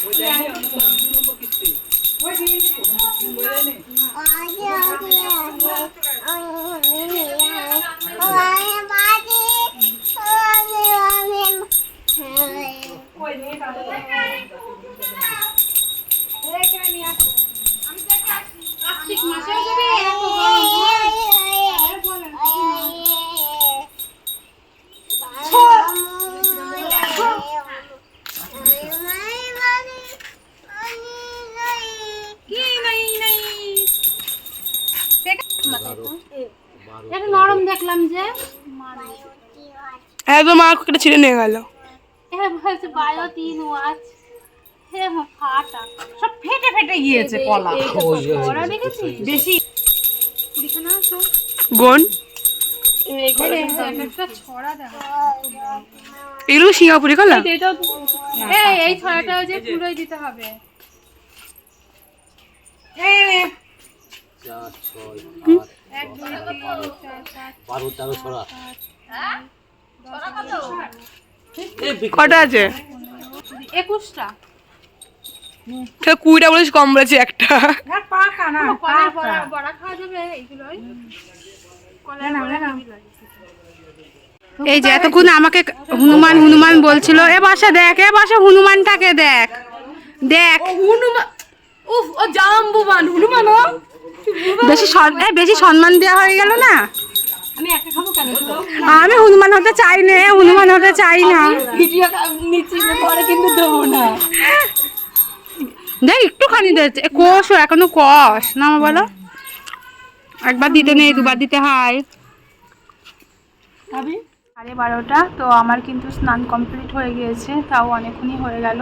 কার্তিক ছিঁড়ে নিয়ে গেল। এ তিন ওয়াচ। হে সব ফেটে ফেটে গিয়েছে কলা। বেশি। গোন একটা ছড়া দেখো। এগুলো সিঙ্গাপুরি কলা? এই এই ছড়াটা যে পুরোই দিতে হবে। চার ছয় এক দুই তিন চার পাঁচ বারো তেরো ছড়া। কটা আছে? একুশটা। কুড়িটা বলেছি কম বলেছি একটা। এই যে এতক্ষণ আমাকে হনুমান হনুমান বলছিল এ বাসা দেখ এ বাসা হনুমানটাকে দেখ দেখ। হনুমান উফ ও জাম্বুমান হনুমান বেশি বেশি সম্মান দেওয়া হয়ে গেল না? আমি একটা খাব কেন? আমি হনুমান হতে চাই না হনুমান হতে চাই না। ভিডিও নিচ্ছি পরে কিন্তু দেবো না। দেখ একটুখানি দিয়েছে এ, কষ ও, এখনও কষ। না বলো। একবার দিতে নেই দুবার দিতে হয়। সাড়ে বারোটা তো আমার কিন্তু স্নান কমপ্লিট হয়ে গিয়েছে তাও অনেকক্ষণই হয়ে গেল।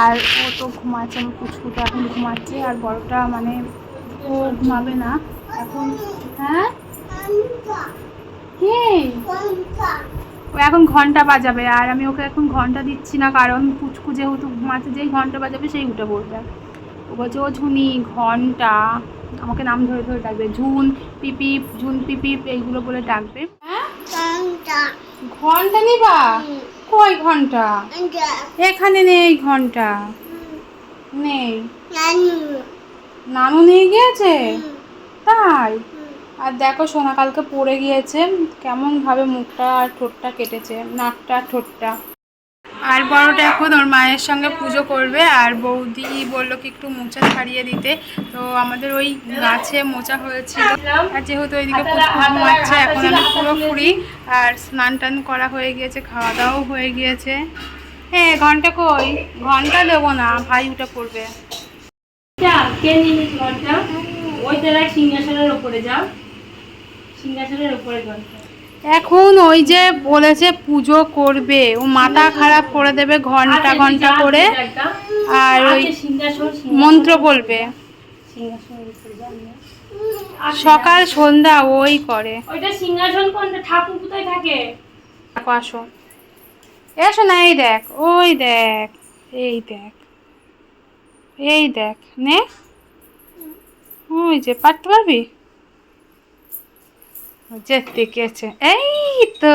আর ও তো ঘুমাচ্ছে আমার কুচকুটা এখন ঘুমাচ্ছে আর বড়টা মানে ও ঘুমাবে না। এখন হ্যাঁ? ও এখন ঘণ্টা বাজাবে আর আমি ওকে এখন ঘণ্টা দিচ্ছি না কারণ পুচকু যেহেতু ঘুমাচ্ছে যেই ঘণ্টা বাজাবে সেই উঠে পড়বে। ও বলছে ও ঝুনি ঘণ্টা। আমাকে নাম ধরে ধরে ডাকবে ঝুন পিপিপ ঝুন পিপিপ এইগুলো বলে ডাকবে। ঘণ্টা। নিবা? কই ঘণ্টা? এখানে নেই ঘণ্টা। নেই। নানু। নিয়ে গিয়েছে? তাই? দেখো, সোনা কালকে পড়ে গিয়েছে। কেমন ভাবে মুখটা আর ঠোঁটটা কেটেছে, নাকটা, ঠোঁটটা। আর বড়টা এখন ওর মায়ের সঙ্গে পুজো করবে। আর বৌদি বলল কি একটু মোচা ছাড়িয়ে দিতে। তো আমাদের ওই গাছে মোচা হয়েছিল। আর যেহেতু ওইদিকে পুষ্প ঘুমাচ্ছে এখন আমি পুরো ফুরি। আর স্নান টান করা হয়ে গিয়েছে, খাওয়া দাওয়াও হয়ে গিয়েছে। হ্যাঁ ঘণ্টা কই? ঘণ্টা দেবো না, ভাই উঠে পড়বে। ঘরটা? ওই জায়গায় সিংহাসনের ওপরে যাও এখন ওই যে বলেছে পুজো করবে ও মাথা খারাপ করে দেবে ঘণ্টা ঘণ্টা করে। আর ওই মন্ত্র বলবে। সকাল সন্ধ্যা ওই করে। ওইটা সিংহাসন কোনটা ঠাকুর কোথায় থাকে? আসো। এসো না এই দেখ ওই দেখ এই দেখ এই দেখ নে। ওই যে পারতে পারবি? যে দেখেছে এই তো।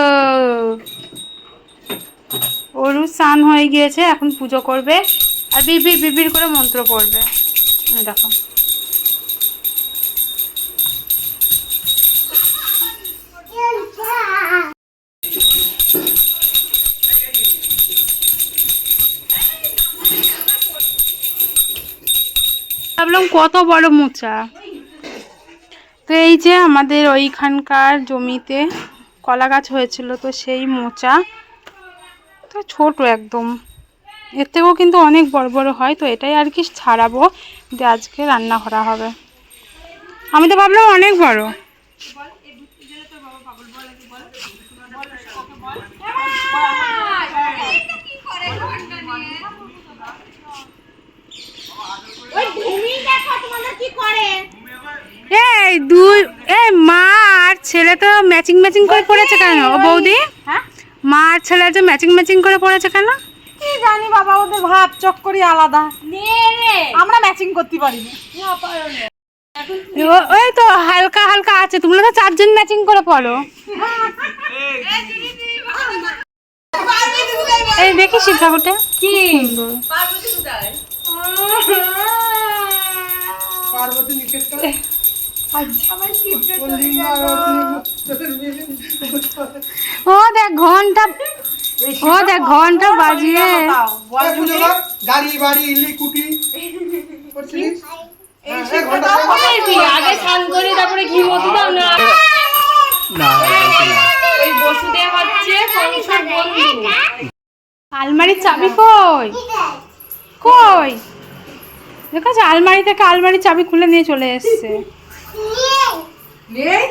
ওরু স্নান হয়ে গিয়েছে, এখন পুজো করবে আর বিবির বিবির করে মন্ত্র পড়বে। দেখো। ভাবলাম কত বড় মোচা। তো এই যে আমাদের ওইখানকার জমিতে কলা গাছ হয়েছিল তো সেই মোচা। তো ছোট একদম। এর থেকেও কিন্তু অনেক বড় বড় হয়, তো এটাই আর কি ছাড়াবো দিয়ে আজকে রান্না করা হবে। আমি তো ভাবলাম অনেক বড়। এই দুই এই মা আর ছেলে তো ম্যাচিং ম্যাচিং করে পড়েছে কেন? ও বৌদি? হ্যাঁ? মা আর ছেলে যে ম্যাচিং ম্যাচিং করে পড়েছে কেন? কি জানি বাবা ওদের ভাব চক্করি আলাদা। আমরা ম্যাচিং করতে পারি ও- ওই তো হালকা হালকা আছে। তোমরা তো চারজন ম্যাচিং করে পড়ো। এই দেখি শিব ঠাকুরটা কি? পার্বতী নিকেতন ও দেখ ঘণ্টা, ও দেখ ঘণ্টা বাজিয়ে। গাড়ি বাড়ি তারপরে না আলমারির চাবি কই? কই? দেখো আলমারি থেকে আলমারির চাবি খুলে নিয়ে চলে এসছে। নেই?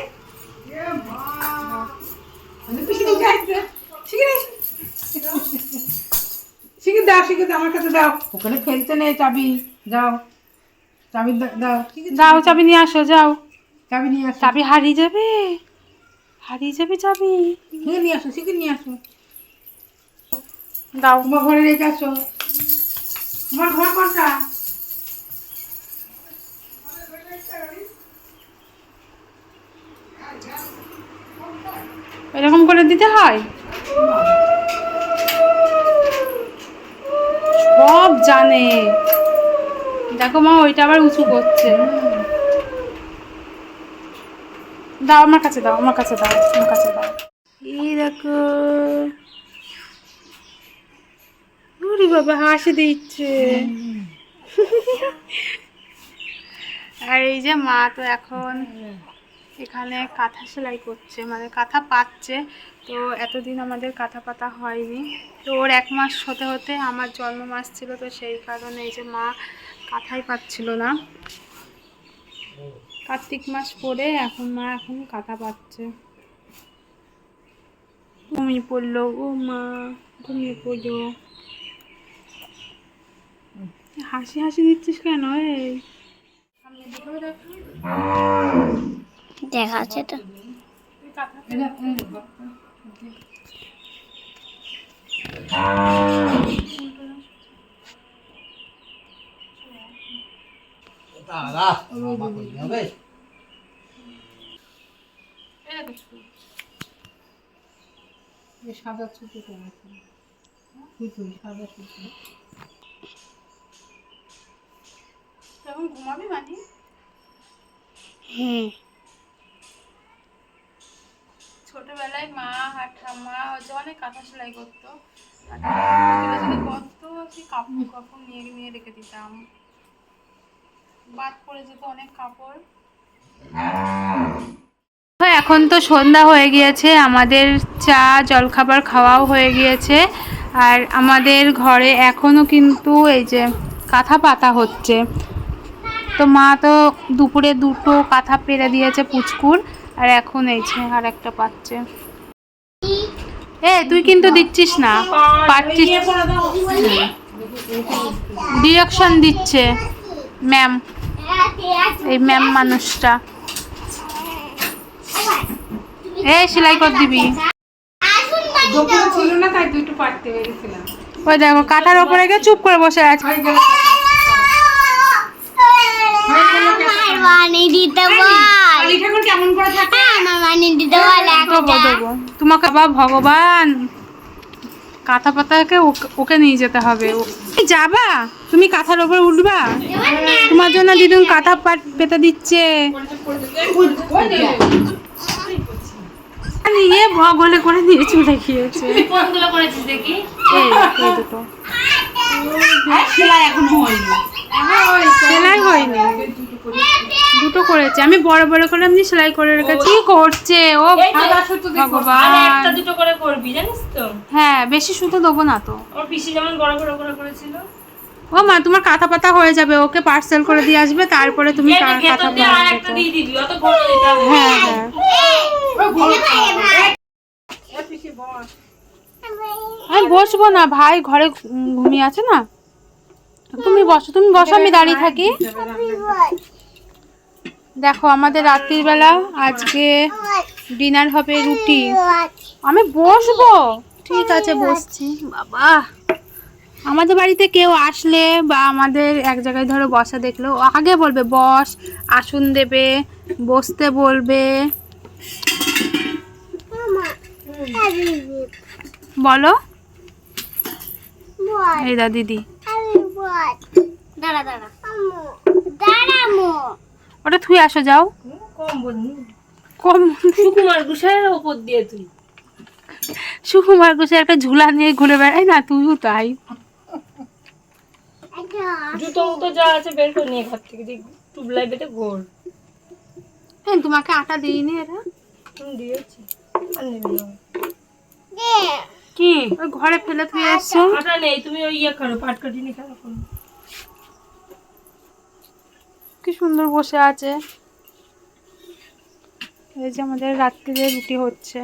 শিখে দাও শিখে দাও আমার কাছে দাও। ওখানে খেলতে নেই চাবি। যাও। চাবি দা- দাও। যাও চাবি নিয়ে আসো যাও। চাবি নিয়ে আসো। চাবি হারিয়ে যাবে। হারিয়ে যাবে চাবি। নিয়ে নিয়ে আসো শিখে নিয়ে আসো। দাও। তোমার ঘরে রেখে আসো। তোমার ঘর কোনটা? এরকম করে দিতে হয়? সব জানে। দেখো মা ওইটা আবার উঁচু করছে। দাও আমার কাছে দাও আমার কাছে দাও আমার কাছে দাও। এই দেখো। ওরে বাবা হাসি দিচ্ছে। আর এই যে মা তো এখন এখানে কাঁথা সেলাই করছে মানে কাঁথা পাচ্ছে তো এতদিন আমাদের কাঁথা পাতা হয়নি। তো ওর এক মাস হতে হতে আমার জন্ম মাস ছিল, তো সেই কারণে এই যে মা কাঁথাই পাচ্ছিল না। কার্তিক মাস পরে এখন মা এখন কাঁথা পাচ্ছে ঘুমিয়ে পড়ল, ও মা, ঘুমিয়ে পড়ল। হাসি হাসি দিচ্ছিস কেন, এই? দেখা। কই যাবে এই সাদা ছুটি সাদা ঘুমাবি মানে হুম। ছোটবেলায় মা আর ঠাম্মা হচ্ছে অনেক কাঁথা সেলাই করতো। কত কি কাপড় কাপড় নিয়ে নিয়ে রেখে দিতাম। বাদ পড়ে যেত অনেক কাপড়। এখন তো সন্ধ্যা হয়ে গিয়েছে, আমাদের চা, জলখাবার খাওয়াও হয়ে গিয়েছে। আর আমাদের ঘরে এখনও কিন্তু এই যে কাঁথা পাতা হচ্ছে। তো মা তো দুপুরে দুটো কাঁথা পেরে দিয়েছে পুচকুর। আর এখন এই যে আর একটা পাচ্ছে। এ তুই কিন্তু দিচ্ছিস না। পাচ্ছিস ডিরেকশন দিচ্ছে ম্যাম এই ম্যাম মানুষটা। এ সেলাই কর দিবি। ওই দেখো কাঁথার ওপরে গিয়ে চুপ করে বসে আছে। তোমাকে বা ভগবান কাঁথা পাতাকে ওকে- নিয়ে যেতে হবে যাবা তুমি কাঁথার ওপর উঠবা তোমার জন্য দিদুন কাঁথা পেতে দিচ্ছে নিয়ে ভগলে করে নিয়ে চলে গিয়েছে দেখি এই দুটো। সেলাই এখনও হয়নি সেলাই হয়নি দুটো করেছে আমি বড় বড় করে এমনি সেলাই করে রেখেছি কি করছে ও এই একটা দুটো করে করবি জানিস তো হ্যাঁ বেশি সুতো দেবো না তো আমার পিসি যেমন বড় বড় করে করেছিল ও মা তোমার কাঁথা পাতা হয়ে যাবে ওকে পার্সেল করে দিয়ে আসবে তারপরে তুমি কাঁথা। হ্যাঁ হ্যাঁ আমি বসবো না, ভাই ঘরে ঘুমিয়ে আছে না। তুমি বসো তুমি বসো, আমি দাঁড়িয়ে থাকি। দেখো, আমাদের রাত্রির বেলা আজকে ডিনার হবে রুটি। আমি বসবো। ঠিক আছে, বসছি। বাবা। আমাদের বাড়িতে কেউ আসলে বা আমাদের এক জায়গায় ধরো বসা দেখল আগে বলবে, বস, আসন দেবে, বসতে বলবে। বলো। এই দা দিদি। ওটা তুই আসো যাও। কম সুকুমার ঘোষালের ওপর দিয়ে তুই সুকুমার ঘোষের একটা ঝুলা নিয়ে ঘুরে বেড়াই না তুইও তাই। জুতো মতো যা আছে বের করে নিয়ে ঘর থেকে দেখবি। টুবলাই বেটে ঘোর হ্যাঁ তোমাকে আটা দিইনি এরা? দিয়েছি। কি? ওই ঘরে ফেলে থুয়ে আসছো? আটা নেই তুমি ওই ইয়ে করো পাটকাঠি নিয়ে খেলা করো কি সুন্দর বসে আছে। এই যে আমাদের রাত্রিরে রুটি হচ্ছে।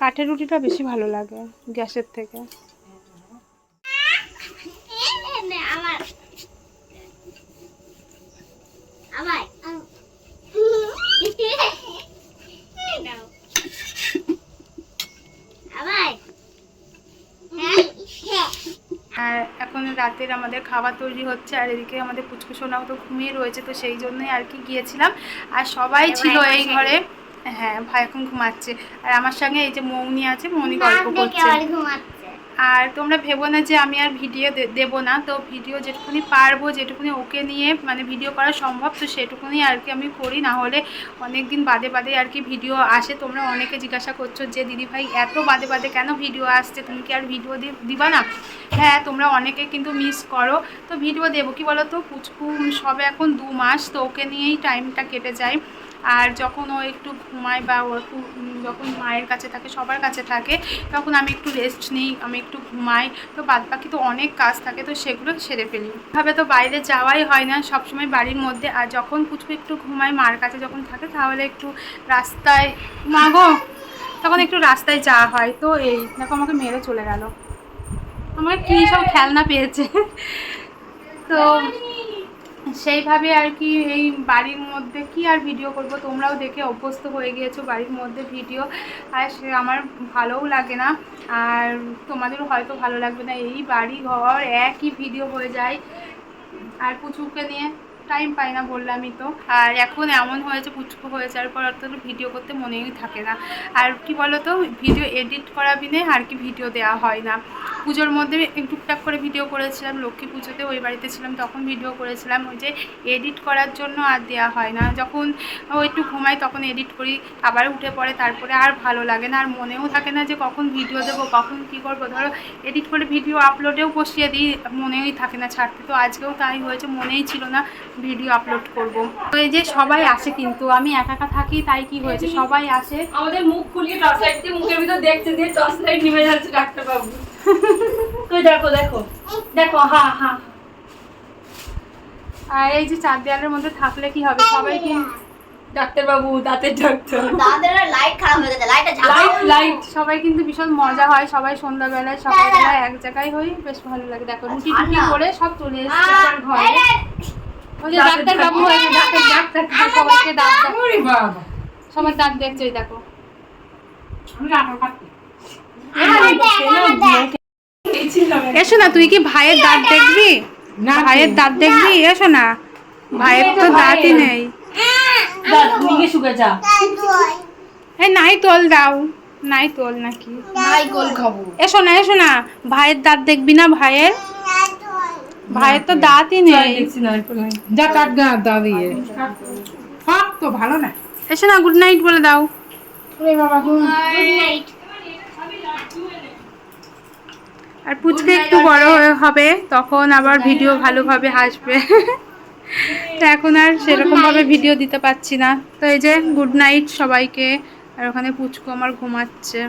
কাঠের রুটিটা বেশি ভালো লাগে গ্যাসের থেকে আমার আবার দাও। আবার হ্যাঁ আর এখন রাতের আমাদের খাবার তৈরি হচ্ছে আর এদিকে আমাদের পুচকুসোনাও তো ঘুমিয়ে রয়েছে তো সেই জন্যই আর কি গিয়েছিলাম। আর সবাই ছিল এই ঘরে। হ্যাঁ ভাই এখন ঘুমাচ্ছে। আর আমার সঙ্গে এই যে মৌনি আছে মৌনি গল্প করছে। আর তোমরা ভেবো না যে আমি আর ভিডিও দেবো না। তো ভিডিও যেটুকুনি পারব, যেটুকুনি ওকে নিয়ে মানে ভিডিও করা সম্ভব, তো সেটুকুনি আর কি আমি করি। না হলে অনেক দিন বাদে বাদে আর কি ভিডিও আসে। তোমরা অনেকে জিজ্ঞাসা করছ যে, দিদি ভাই, এত বাদে বাদে কেন ভিডিও আসছে? তুমি কি আর ভিডিও দিবা না? হ্যাঁ তোমরা অনেকে কিন্তু মিস করো। তো ভিডিও দেবো। কি বলো তো পুচকু সবে এখন দু মাস, তো ওকে নিয়েই টাইমটা কেটে যায়। আর যখন ও একটু ঘুমায় বা ও একটু যখন মায়ের কাছে থাকে, সবার কাছে থাকে, তখন আমি একটু রেস্ট নিই, আমি একটু ঘুমাই। তো বাদ বাকি তো অনেক কাজ থাকে, তো সেগুলো সেরে ফেলি। ভাবে তো বাইরে যাওয়াই হয় না, সবসময় বাড়ির মধ্যে। আর যখন কুচকু একটু ঘুমায়, মার কাছে যখন থাকে, তাহলে একটু রাস্তায় মাগো তখন একটু রাস্তায় যাওয়া হয়। তো এই, দেখো আমাকে মেরে চলে গেল। আমাকে কী সব খেলনা পেয়েছে। তো সেইভাবে আর কি এই বাড়ির মধ্যে কি আর ভিডিও করব? তোমরাও দেখে অভ্যস্ত হয়ে গিয়েছো বাড়ির মধ্যে ভিডিও আর সে আমার ভালোও লাগে না। আর তোমাদেরও হয়তো ভালো লাগবে না। এই বাড়ি ঘর একই ভিডিও হয়ে যায়। আর পুচুকে নিয়ে টাইম পাই না বললামই তো। আর এখন এমন হয়েছে, পুচকু হয়ে যাওয়ার পর অত ভিডিও করতে মনেই থাকে না। আর কি বলো তো ভিডিও এডিট করা বিনে আর কি ভিডিও দেওয়া হয় না। পুজোর মধ্যে টুকটাক করে ভিডিও করেছিলাম, লক্ষ্মী পুজোতে ওই বাড়িতে ছিলাম, তখন ভিডিও করেছিলাম ওই যে এডিট করার জন্য আর দেওয়া হয় না। যখন একটু ঘুমাই তখন এডিট করি, আবার উঠে পড়ে, তারপরে আর ভালো লাগে না, আর মনেও থাকে না যে কখন ভিডিও দেবো, কখন কী করব। ধরো এডিট করে ভিডিও আপলোডেও বসিয়ে দিই, মনেই থাকে না ছাড়তে। তো আজকেও তাই হয়েছে, মনেই ছিল না ভিডিও আপলোড করব। তো এই যে সবাই আসে কিন্তু, আমি একা একা থাকি, তাই কি হয়েছে? সবাই আসে। আমাদের মুখ খুলিয়ে টর্চ দিয়ে, মুখের ভিতর দেখতে দিয়ে টর্চ লাইট নিভে যাচ্ছে ডাক্তার বাবু তুই দেখো দেখো। দেখো হা হা। আর এই যে চার দেওয়ালের মধ্যে থাকলে কি হবে? সবাই কি ডাক্তার বাবু দাঁতের ডাক্তার? দাদার লাইট খারাপ হয়ে গেছে লাইটটা লাইট লাইট। সবাই কিন্তু ভীষণ মজা হয় সবাই সন্ধ্যাবেলায় সকালবেলায় এক জায়গায় হই বেশ ভালো লাগে। দেখো রুটি টুটি করে সব চলে এসছে ঘরে। ওই যে ডাক্তার বাবু হয়েছে ডাক্তার ডাক্তার সবাইকে দাঁত সবার দাঁত দেখছে দেখো। আমি রান্না এসো না তুই কি ভাইয়ের দাঁত দেখবি? না ভাইয়ের দাঁত দেখবি? এসো না ভাইয়ের তো দাঁতই নেই। দাঁত নিগে শুকে যা। এই নাই তোল দাও। নাই তোল নাকি? নাই গোল খাব। এসো না এসো না ভাইয়ের দাঁত দেখবি না ভাইয়ের? ভাইয়ের তো দাঁতই নেই। যা কাট গা দা দিয়ে তো ভালো না। এসো না গুড নাইট বলে দাও। বাবা গো আর পুচকে একটু বড় হবে তখন আবার ভিডিও ভালোভাবে হাসবে। তো এখন আর সেরকমভাবে ভিডিও দিতে পারছি না। তো এই যে গুড নাইট সবাইকে। আর ওখানে পুচকো আমার ঘুমাচ্ছে।